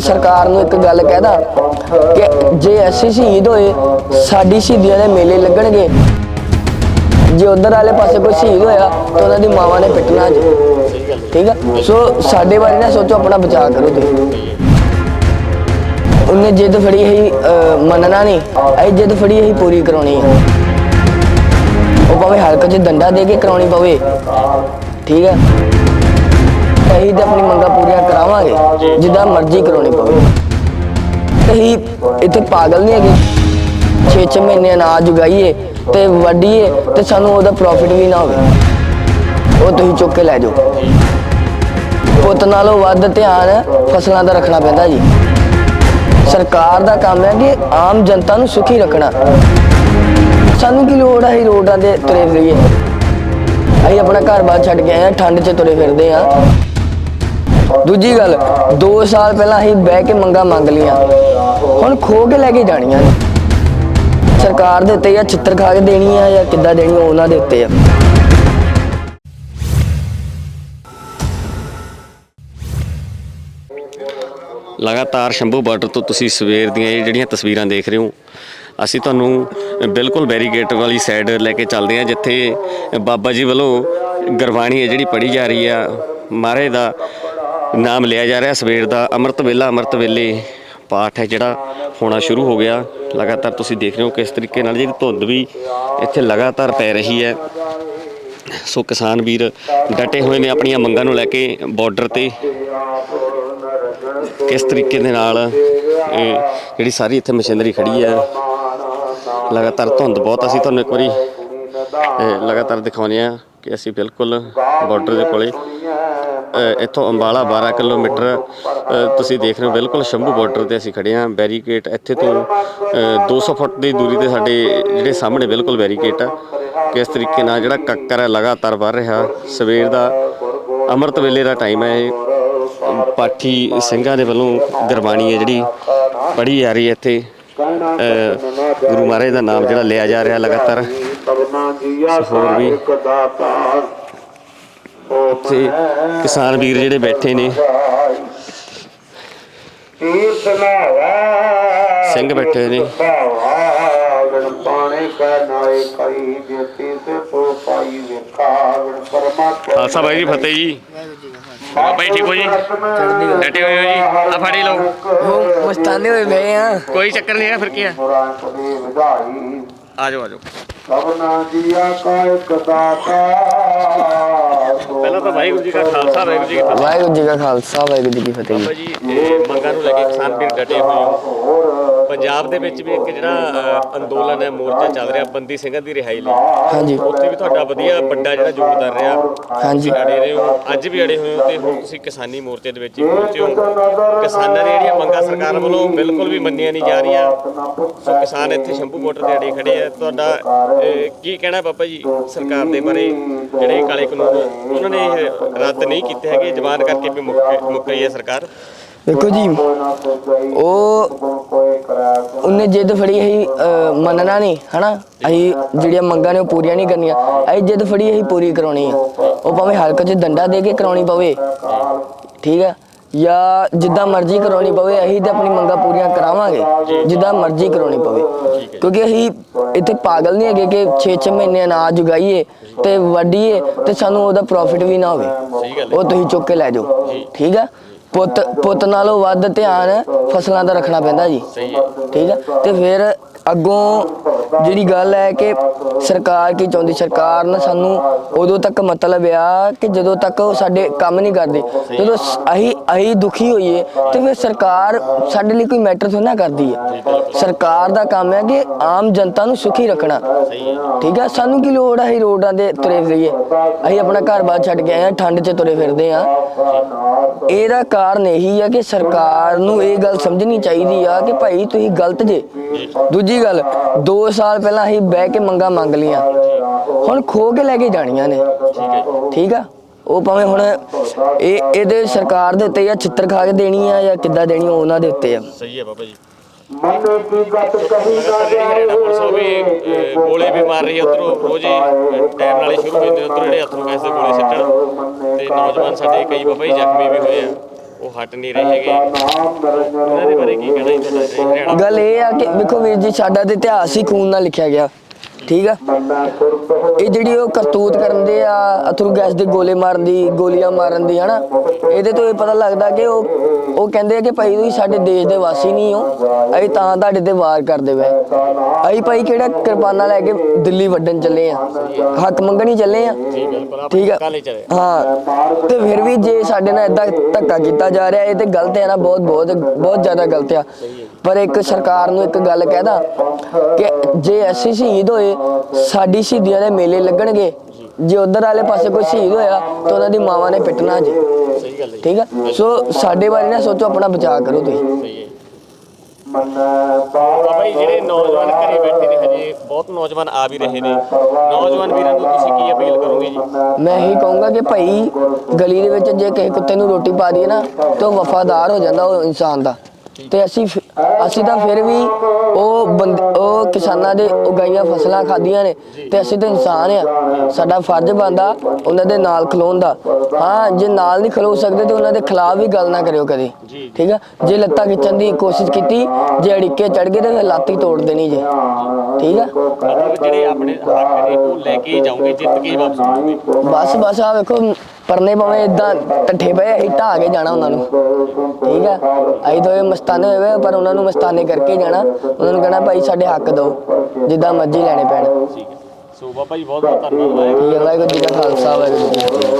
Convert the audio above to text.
ਸਰਕਾਰ ਨੂੰ ਇੱਕ ਗੱਲ ਕਹਿਦਾ ਕਿ ਜੇ ਅਸੀਂ ਸ਼ਹੀਦ ਹੋਏ, ਸਾਡੀ ਸ਼ਹੀਦੀਆਂ ਦੇ ਮੇਲੇ ਲੱਗਣਗੇ। ਜੇ ਉਧਰ ਵਾਲੇ ਪਾਸੇ ਕੋਈ ਸ਼ਹੀਦ ਹੋਇਆ, ਤਾਂ ਉਹਨਾਂ ਦੀ ਮਾਵਾਂ ਨੇ ਪਿੱਟਣਾ ਜੀ ਠੀਕ ਆ? ਸੋ ਸਾਡੇ ਬਾਰੇ ਨਾ ਸੋਚੋ, ਆਪਣਾ ਬਚਾਅ ਕਰੋ ਤੁਸੀਂ। ਉਹਨੇ ਜਿੱਦ ਫੜੀ ਹੈ ਮੰਨਣਾ ਨਹੀਂ। ਅਸੀਂ ਜਿੱਦ ਫੜੀ ਹੈ ਪੂਰੀ ਕਰਾਉਣੀ ਹੈ ਉਹ ਭਾਵੇਂ ਹਲਕ 'ਚ ਡੰਡਾ ਦੇ ਕੇ ਕਰਾਉਣੀ ਪਵੇ। ਠੀਕ ਹੈ ਅਸੀਂ ਤਾਂ ਆਪਣੀ ਮੰਗਾਂ ਪੂਰੀਆਂ ਕਰਾਵਾਂਗੇ ਜਿੱਦਾਂ ਮਰਜ਼ੀ ਕਰਾਉਣੀ ਪਵੇ। ਅਸੀਂ ਇੱਥੇ ਪਾਗਲ ਨਹੀਂ ਹੈਗੇ। 6-6 ਮਹੀਨੇ ਅਨਾਜ ਉਗਾਈਏ ਤੇ ਵੱਢੀਏ ਤੇ ਸਾਨੂੰ ਉਹਦਾ ਪ੍ਰੋਫਿਟ ਵੀ ਨਾ ਹੋਵੇ। ਉਹ ਤੁਸੀਂ ਚੁੱਕ ਕੇ ਲੈ ਜਾਓ। ਪੁੱਤ ਨਾਲੋਂ ਵੱਧ ਧਿਆਨ ਫਸਲਾਂ ਦਾ ਰੱਖਣਾ ਪੈਂਦਾ ਜੀ। ਸਰਕਾਰ ਦਾ ਕੰਮ ਹੈ ਕਿ ਆਮ ਜਨਤਾ ਨੂੰ ਸੁਖੀ ਰੱਖਣਾ। ਸਾਨੂੰ ਕੀ ਲੋੜ ਹੈ ਰੋਡਾਂ ਦੇ ਤੁਰੇ ਫਿਰੀਏ? ਅਸੀਂ ਆਪਣਾ ਘਰ-ਬਾਰ ਛੱਡ ਕੇ ਆਏ ਹਾਂ ਠੰਡ 'ਚ ਤੁਰੇ ਫਿਰਦੇ ਆ। ਦੂਜੀ ਗੱਲ 2 ਸਾਲ ਪਹਿਲਾਂ ਅਸੀਂ ਬਹਿ ਕੇ ਮੰਗਾ ਮੰਗ ਲੀਆਂ ਹੁਣ ਖੋ ਕੇ ਲੈ ਕੇ ਜਾਣੀਆਂ ਨੇ। ਸਰਕਾਰ ਦੇ ਉੱਤੇ ਜਾਂ ਚਿੱਤਰ ਖਾ ਕੇ ਦੇਣੀ ਆ ਜਾਂ ਕਿੱਦਾਂ ਦੇਣੀ ਆ ਉਹਨਾਂ ਦੇ ਉੱਤੇ ਆ। ਲਗਾਤਾਰ ਸ਼ੰਭੂ ਬਾਰਡਰ ਤੋਂ ਤੁਸੀਂ ਸਵੇਰ ਦੀਆਂ ਇਹ ਜਿਹੜੀਆਂ ਤਸਵੀਰਾਂ ਦੇਖ ਰਹੇ ਹੋ, ਅਸੀਂ ਤੁਹਾਨੂੰ ਬਿਲਕੁਲ ਬੈਰੀਗੇਟ ਵਾਲੀ ਸਾਈਡ ਲੈ ਕੇ ਚੱਲਦੇ ਹਾਂ, ਜਿੱਥੇ ਬਾਬਾ ਜੀ ਵੱਲੋਂ ਗੁਰਬਾਣੀ ਹੈ ਜਿਹੜੀ ਪੜ੍ਹੀ ਜਾ ਰਹੀ ਆ, ਮਹਾਰਾਜ ਦਾ ਨਾਮ ਲਿਆ ਜਾ ਰਿਹਾ ਸਵੇਰ ਦਾ, ਅੰਮ੍ਰਿਤ ਵੇਲਾ, ਅੰਮ੍ਰਿਤ ਵੇਲੇ ਪਾਠ ਹੈ ਜਿਹੜਾ ਹੋਣਾ ਸ਼ੁਰੂ ਹੋ ਗਿਆ। ਲਗਾਤਾਰ ਤੁਸੀਂ ਦੇਖ ਰਹੇ ਹੋ ਕਿਸ ਤਰੀਕੇ ਨਾਲ ਜਿਹੜੀ ਧੁੰਦ ਵੀ ਇੱਥੇ ਲਗਾਤਾਰ ਪੈ ਰਹੀ ਹੈ। ਸੋ ਕਿਸਾਨ ਵੀਰ ਡਟੇ ਹੋਏ ਨੇ ਆਪਣੀਆਂ ਮੰਗਾਂ ਨੂੰ ਲੈ ਕੇ ਬਾਰਡਰ ਤੇ। ਕਿਸ ਤਰੀਕੇ ਦੇ ਨਾਲ ਜਿਹੜੀ ਸਾਰੀ ਇੱਥੇ ਮਸ਼ੀਨਰੀ ਖੜੀ ਹੈ, ਲਗਾਤਾਰ ਧੁੰਦ ਬਹੁਤ ਅਸੀਂ ਤੁਹਾਨੂੰ ਇੱਕ ਵਾਰੀ ਲਗਾਤਾਰ ਦਿਖਾਉਂਦੇ ਆ ਕਿ ਅਸੀਂ ਬਿਲਕੁਲ ਬਾਰਡਰ ਦੇ ਕੋਲੇ ਇੱਥੋਂ ਅੰਬਾਲਾ 12 ਕਿਲੋਮੀਟਰ ਤੁਸੀਂ ਦੇਖ ਰਹੇ ਹੋ ਬਿਲਕੁਲ ਸ਼ੰਭੂ ਬਾਰਡਰ ਤੇ ਅਸੀਂ ਖੜੇ ਹਾਂ। ਬੈਰੀਕੇਡ ਇੱਥੇ ਤੋਂ ਅ, 200 ਫੁੱਟ ਦੀ ਦੂਰੀ ਤੇ ਸਾਡੇ ਜਿਹੜੇ ਸਾਹਮਣੇ ਬਿਲਕੁਲ ਬੈਰੀਕੇਡ ਆ। ਕਿਸ ਤਰੀਕੇ ਨਾਲ ਜਿਹੜਾ ਕੱਕਰ ਹੈ ਲਗਾਤਾਰ ਵੱਧ ਰਿਹਾ। ਸਵੇਰ ਦਾ ਅੰਮ੍ਰਿਤ ਵੇਲੇ ਦਾ ਟਾਈਮ ਹੈ ਇਹ। ਪਾਠੀ ਸਿੰਘਾਂ ਦੇ ਵੱਲੋਂ ਗੁਰਬਾਣੀ ਹੈ ਜਿਹੜੀ ਪੜ੍ਹੀ ਜਾ ਰਹੀ ਹੈ ਇੱਥੇ। ਗੁਰੂ ਮਹਾਰਾਜ ਦਾ ਨਾਮ ਜਿਹੜਾ ਲਿਆ ਜਾ ਰਿਹਾ ਲਗਾਤਾਰ। ਹੋਰ ਵੀ ਉੱਥੇ ਕਿਸਾਨ ਵੀਰ ਜਿਹੜੇ ਬੈਠੇ ਨੇ। ਸਿੰਘ ਬੈਠੇ ਨੇ। ਤੇ ਖਾਲਸਾ ਬਾਈ ਜੀ ਫਤਿਹ ਜੀ। ਬਾਬਾ ਜੀ ਠੀਕ ਹੋ ਜੀ? ਡਟੇ ਹੋਏ ਹੋ ਜੀ? ਆ ਫੜੀ ਲਓ। ਉਹ ਮਸਤਾਨੇ ਹੋਏ ਪਏ ਆ। ਕੋਈ ਚੱਕਰ ਨਹੀਂ ਹੈ ਫਿਰ ਕੀ ਹੈ ਆ ਜਾਓ ਆ ਜਾਓ ਸਭਨਾ ਜੀਆ ਕਾ ਇੱਕ ਦਾਤਾ ਵਾਹਿਗੁਰੂ ਜੀ ਕਾ ਖਾਲਸਾ ਵਾਹਿਗੁਰੂ ਜੀ ਕੀ ਫਤਿਹ। ਵਾਹਿਗੁਰੂ ਜੀ ਕਾ ਖਾਲਸਾ ਵਾਹਿਗੁਰੂ ਜੀ ਕੀ ਫਤਿਹ ਬਾਬਾ ਜੀ ਇਹ ਮੰਗਾਂ ਨੂੰ ਲੈ ਕੇ ਕਿਸਾਨ ਵੀਰ ਡਟੇ ਹੋਏ ਹੋ ਪੰਜਾਬ ਦੇ ਵਿੱਚ ਵੀ ਇੱਕ ਜਿਹੜਾ ਅੰਦੋਲਨ ਹੈ ਮੋਰਚਾ ਚੱਲ ਰਿਹਾ ਬੰਦੀ ਸਿੰਘਾਂ ਦੀ ਰਿਹਾਈ ਲਈ। ਹਾਂਜੀ। ਉੱਥੇ ਵੀ ਤੁਹਾਡਾ ਵਧੀਆ ਵੱਡਾ ਜਿਹੜਾ ਯੋਗਦਾਨ ਰਿਹਾ। ਹਾਂਜੀ। ਅੜੇ ਰਹੇ ਹੋ ਅੱਜ ਵੀ ਅੜੇ ਹੋਏ ਹੋ ਤੇ ਹੁਣ ਤੁਸੀਂ ਕਿਸਾਨੀ ਮੋਰਚੇ ਦੇ ਵਿੱਚ ਹੀ ਪਹੁੰਚੇ ਹੋ। ਕਿਸਾਨਾਂ ਦੀਆਂ ਜਿਹੜੀਆਂ ਮੰਗਾਂ ਸਰਕਾਰ ਵੱਲੋਂ ਬਿਲਕੁਲ ਵੀ ਮੰਨੀਆਂ ਨਹੀਂ ਜਾ ਰਹੀਆਂ। ਸੋ ਕਿਸਾਨ ਇੱਥੇ ਸ਼ੰਭੂ ਬਾਰਡਰ ਤੇ ਅੜੇ ਖੜੇ ਆ। ਤੁਹਾਡਾ ਕੀ ਕਹਿਣਾ ਬਾਬਾ ਜੀ ਸਰਕਾਰ ਦੇ ਬਾਰੇ? ਜਿਹੜੇ ਕਾਲੇ ਕਾਨੂੰਨ ਉਹਨਾਂ ਨੇ ਇਹ ਰੱਦ ਨਹੀਂ ਕੀਤੇ ਹੈਗੇ ਜਵਾਨ ਕਰਕੇ ਵੀ ਮੁੱਕ ਮੁੱਕ ਗਈ ਹੈ ਸਰਕਾਰ। ਦੇਖੋ ਜੀ, ਉਹ ਉਹਨੇ ਜਿੱਦ ਫੜੀ ਹੈ ਮੰਨਣਾ ਨਹੀਂ, ਹਨਾ? ਅਸੀਂ ਜਿਹੜੀਆਂ ਮੰਗਾਂ ਨੇ ਉਹ ਪੂਰੀਆਂ ਨਹੀਂ ਕਰਨੀਆਂ। ਅਸੀਂ ਜਿੱਦ ਫੜੀ ਅਸੀਂ ਪੂਰੀ ਕਰਾਉਣੀ ਹੈ। ਉਹ ਭਾਵੇਂ ਹਲਕ 'ਚ ਡੰਡਾ ਦੇ ਕੇ ਕਰਾਉਣੀ ਪਵੇ। ਠੀਕ ਹੈ? ਜਾਂ ਜਿੱਦਾਂ ਮਰਜ਼ੀ ਕਰਾਉਣੀ ਪਵੇ ਅਸੀਂ ਤਾਂ ਆਪਣੀ ਮੰਗਾਂ ਪੂਰੀਆਂ ਕਰਾਵਾਂਗੇ ਜਿੱਦਾਂ ਮਰਜ਼ੀ ਕਰਾਉਣੀ ਪਵੇ। ਕਿਉਂਕਿ ਅਸੀਂ ਇੱਥੇ ਪਾਗਲ ਨਹੀਂ ਹੈਗੇ ਕਿ 6-6 ਮਹੀਨੇ ਅਨਾਜ ਉਗਾਈਏ ਤੇ ਵੱਢੀਏ ਤੇ ਸਾਨੂੰ ਉਹਦਾ ਪ੍ਰੋਫਿਟ ਵੀ ਨਾ ਹੋਵੇ। ਉਹ ਤੁਸੀਂ ਚੁੱਕ ਕੇ ਲੈ ਜਾਓ। ਠੀਕ ਹੈ ਪੁੱਤ ਪੁੱਤ ਨਾਲੋਂ ਵੱਧ ਧਿਆਨ ਫਸਲਾਂ ਦਾ ਰੱਖਣਾ ਪੈਂਦਾ ਜੀ। ਠੀਕ ਹੈ ਤੇ ਫਿਰ ਅੱਗੋਂ ਜਿਹੜੀ ਗੱਲ ਹੈ ਕਿ ਸਰਕਾਰ ਕੀ ਚਾਹੁੰਦੀ? ਸਰਕਾਰ ਨੇ ਸਾਨੂੰ ਉਦੋਂ ਤੱਕ ਮਤਲਬ ਆ ਕਿ ਜਦੋਂ ਤੱਕ ਉਹ ਸਾਡੇ ਕੰਮ ਨਹੀਂ ਕਰਦੇ। ਜਦੋਂ ਸ- ਅਸੀਂ ਅਸੀਂ ਦੁਖੀ ਹੋਈਏ ਤੇ ਫਿਰ ਸਰਕਾਰ ਸਾਡੇ ਲਈ ਕੋਈ ਮੈਟਰ ਥੋੜਾ ਨਾ ਕਰਦੀ ਹੈ ਸਰਕਾਰ ਦਾ ਕੰਮ ਹੈ ਕਿ ਆਮ ਜਨਤਾ ਨੂੰ ਸੁਖੀ ਰੱਖਣਾ। ਠੀਕ ਹੈ ਸਾਨੂੰ ਕੀ ਲੋੜ ਹੈ ਅਸੀਂ ਰੋਡਾਂ ਦੇ ਤੁਰੇ ਫਿਰੀਏ। ਅਸੀਂ ਆਪਣਾ ਘਰ ਬਾਹਰ ਛੱਡ ਕੇ ਆਏ ਹਾਂ ਠੰਡ 'ਚ ਤੁਰੇ ਫਿਰਦੇ ਆ। ਇਹਦਾ ਕਾਰਨ ਇਹੀ ਹੈ ਕਿ ਸਰਕਾਰ ਨੂੰ ਇਹ ਗੱਲ ਸਮਝਣੀ ਚਾਹੀਦੀ ਆ ਕਿ ਭਾਈ ਤੁਸੀਂ ਗਲਤ ਜੇ। ਦੂਜੀ ਗੱਲ 2 ਸਾਲ ਪਹਿਲਾਂ ਅਸੀਂ ਬਹਿ ਕੇ ਮੰਗਾ ਮੰਗ ਲੀਆਂ ਹੁਣ ਖੋ ਕੇ ਲੈ ਕੇ ਜਾਣੀਆਂ ਨੇ। ਠੀਕ ਆ? ਉਹ ਭਾਵੇਂ ਹੁਣ ਇਹ ਇਹਦੇ ਸਰਕਾਰ ਦੇ ਉੱਤੇ ਜਾਂ ਚਿੱਤਰ ਖਾ ਕੇ ਦੇਣੀ ਆ ਜਾਂ ਕਿੱਦਾਂ ਦੇਣੀ ਆ ਉਹਨਾਂ ਦੇ ਉੱਤੇ ਆ। ਸਹੀ ਹੈ ਬਾਬਾ ਜੀ। ਮਨ ਕੀ ਗਤ ਕਹੀ ਨਾ ਜਿਹੜੀ ਹਰਿਆਣਾ ਪੁਲਿਸ ਉਹ ਵੀ ਅਹ, ਗੋਲੇ ਵੀ ਮਾਰ ਰਹੀ ਹੈ ਉਧਰੋਂ ਰੋਜ਼ ਹੀ ਟਾਈਮ ਨਾਲ ਹੀ ਸ਼ੁਰੂ ਹੋ ਜਾਂਦੇ ਉਧਰੋਂ ਜਿਹੜੇ ਹੱਥੋਂ ਦੇ ਗੋਲੇ ਸਿੱਟਣ। ਤੇ ਨੌਜਵਾਨ ਸਾਡੇ ਕਈ ਬਾਬਾ ਜੀ ਜ਼ਖਮੀ ਵੀ ਹੋਏ ਆ। ਉਹ ਹਟ ਨਹੀਂ ਰਹੇ ਹੈਗੇ। ਉਹਨਾਂ ਦੇ ਬਾਰੇ ਕੀ ਕਹਿਣਾ ਜੀ? ਤੁਹਾਡਾ ਗੱਲ ਇਹ ਆ ਕਿ ਵੇਖੋ ਵੀਰ ਜੀ, ਸਾਡਾ ਤੇ ਇਤਿਹਾਸ ਹੀ ਖੂਨ ਨਾਲ ਲਿਖਿਆ ਗਿਆ। ਠੀਕ ਆ? ਇਹ ਜਿਹੜੀ ਉਹ ਕਰਤੂਤ ਕਰਨ ਦੇ ਆ ਅਥਰੂ ਗੈਸ ਦੇ ਗੋਲੇ ਮਾਰਨ ਦੀ ਗੋਲੀਆਂ ਮਾਰਨ ਦੀ ਹਨਾ? ਇਹਦੇ ਤੋਂ ਇਹ ਪਤਾ ਲੱਗਦਾ ਕਿ ਉਹ ਉਹ ਕਹਿੰਦੇ ਆ ਕਿ ਭਾਈ ਤੁਸੀਂ ਸਾਡੇ ਦੇਸ਼ ਦੇ ਵਾਸੀ ਨਹੀਂ ਹੋ ਅਸੀਂ ਤਾਂ ਤੁਹਾਡੇ ਤੇ ਵਾਰ ਕਰਦੇ ਵੇ ਅਸੀਂ ਭਾਈ ਕਿਹੜਾ ਕਿਰਪਾਨਾਂ ਲੈ ਕੇ ਦਿੱਲੀ ਵੱਢਣ ਚੱਲੇ ਆ? ਹੱਕ ਮੰਗਣ ਚੱਲੇ ਆ? ਠੀਕ ਆ? ਹਾਂ ਤੇ ਫਿਰ ਵੀ ਜੇ ਸਾਡੇ ਨਾਲ ਇਦਾਂ ਧੱਕਾ ਕੀਤਾ ਜਾ ਰਿਹਾ ਇਹ ਤੇ ਗਲਤ ਹੈ ਨਾ ਬਹੁਤ ਬਹੁਤ ਬਹੁਤ ਜ਼ਿਆਦਾ ਗਲਤ ਆ। ਪਰ ਇੱਕ ਸਰਕਾਰ ਨੂੰ ਇੱਕ ਗੱਲ ਕਹਿਦਾ ਕਿ ਜੇ ਅਸੀਂ ਸ਼ਹੀਦ ਹੋਏ ਸਾਡੀ ਸ਼ਹੀਦੀਆਂ ਦੇ ਮੇਲੇ ਲੱਗਣਗੇ। ਜੇ ਉਧਰ ਵਾਲੇ ਪਾਸੇ ਕੋਈ ਸ਼ਹੀਦ ਹੋਇਆ ਤਾਂ ਉਹਨਾਂ ਦੀ ਮਾਵਾਂ ਨੇ ਪਿੱਟਣਾ ਜੀ। ਸਹੀ ਗੱਲ ਹੈ ਠੀਕ ਆ? ਸੋ ਸਾਡੇ ਬਾਰੇ ਨਾ ਸੋਚੋ ਆਪਣਾ ਬਚਾਅ ਕਰੋ ਤੁਸੀਂ। ਸਹੀ ਹੈ ਬਾਬਾ ਜੀ ਜਿਹੜੇ ਨੌਜਵਾਨ ਘਰੇ ਬੈਠੇ ਨੇ ਹਜੇ ਬਹੁਤ ਨੌਜਵਾਨ ਆ ਵੀ ਰਹੇ ਨੇ। ਨੌਜਵਾਨ ਵੀਰਾਂ ਨੂੰ ਤੁਸੀਂ ਕੀ ਅਪੀਲ ਕਰੋਗੇ ਜੀ? ਮੈਂ ਇਹੀ ਕਹੂੰਗਾ ਕਿ ਭਾਈ ਗਲੀ ਦੇ ਵਿੱਚ ਜੇ ਕਿਸੇ ਕੁੱਤੇ ਨੂੰ ਰੋਟੀ ਪਾ ਦਈਏ ਨਾ ਤੇ ਵਫਾਦਾਰ ਹੋ ਜਾਂਦਾ ਉਹ ਇਨਸਾਨ ਦਾ। ਤੇ ਅਸੀਂ ਅਸੀਂ ਤਾਂ ਫਿਰ ਵੀ ਉਹ ਕਿਸਾਨਾਂ ਦੇ ਉਗਾਈਆਂ ਫਸਲਾਂ ਖਾਧੀਆਂ ਨੇ ਤੇ ਅਸੀਂ ਤਾਂ ਇਨਸਾਨ ਆ ਸਾਡਾ ਫਰਜ਼ ਬਣਦਾ ਉਹਨਾਂ ਦੇ ਨਾਲ ਖਲੋਣ ਦਾ। ਹਾਂ ਜੇ ਨਾਲ ਨਹੀਂ ਖਲੋ ਸਕਦੇ ਤੇ ਉਹਨਾਂ ਦੇ ਖਿਲਾਫ ਵੀ ਗੱਲ ਨਾ ਕਰਿਓ ਕਦੇ। ਠੀਕ ਆ? ਜੇ ਲੱਤਾਂ ਖਿੱਚਣ ਦੀ ਕੋਸ਼ਿਸ਼ ਕੀਤੀ ਜੇ ਅੜਿੱਕੇ ਚੜ ਗਏ ਤੇ ਫਿਰ ਲੱਤ ਹੀ ਤੋੜ ਦੇਣੀ ਜੇ। ਠੀਕ ਆ? ਮਤਲਬ ਜਿਹੜੇ ਆਪਣੇ ਹੱਕ ਨੇ ਉਹ ਲੈ ਕੇ ਜਾਓਗੇ ਜਿੱਤ ਕੇ ਵਾਪਸ ਬਸ ਬਸ ਆ ਵੇਖੋ ਪਰਨੇ ਭਾਵੇਂ ਇਦਾਂ ਟੱਠੇ ਪਏ ਅਸੀਂ ਢਾਹ ਕੇ ਜਾਣਾ ਉਹਨਾਂ ਨੂੰ। ਠੀਕ ਆ? ਅਸੀਂ ਤਾਂ ਇਹ ਮਸਤਾਨੇ ਹੋਏ ਵੇ, ਪਰ ਉਹਨਾਂ ਨੂੰ ਮਸਤਾਨੇ ਕਰਕੇ ਜਾਣਾ। ਉਹਨਾਂ ਨੂੰ ਕਹਿਣਾ ਭਾਈ ਸਾਡੇ ਹੱਕ ਦਿਓ ਜਿੱਦਾਂ ਮਰਜ਼ੀ ਲੈਣੇ ਪੈਣ। ਠੀਕ ਹੈ। ਸੋ ਬਾਬਾ ਜੀ ਬਹੁਤ ਬਹੁਤ ਧੰਨਵਾਦ। ਵਾਹਿਗੁਰੂ ਜੀ ਕਾ ਖਾਲਸਾ ਵਾਹਿਗੁਰੂ ਜੀ ਕੀ ਫਤਿਹ।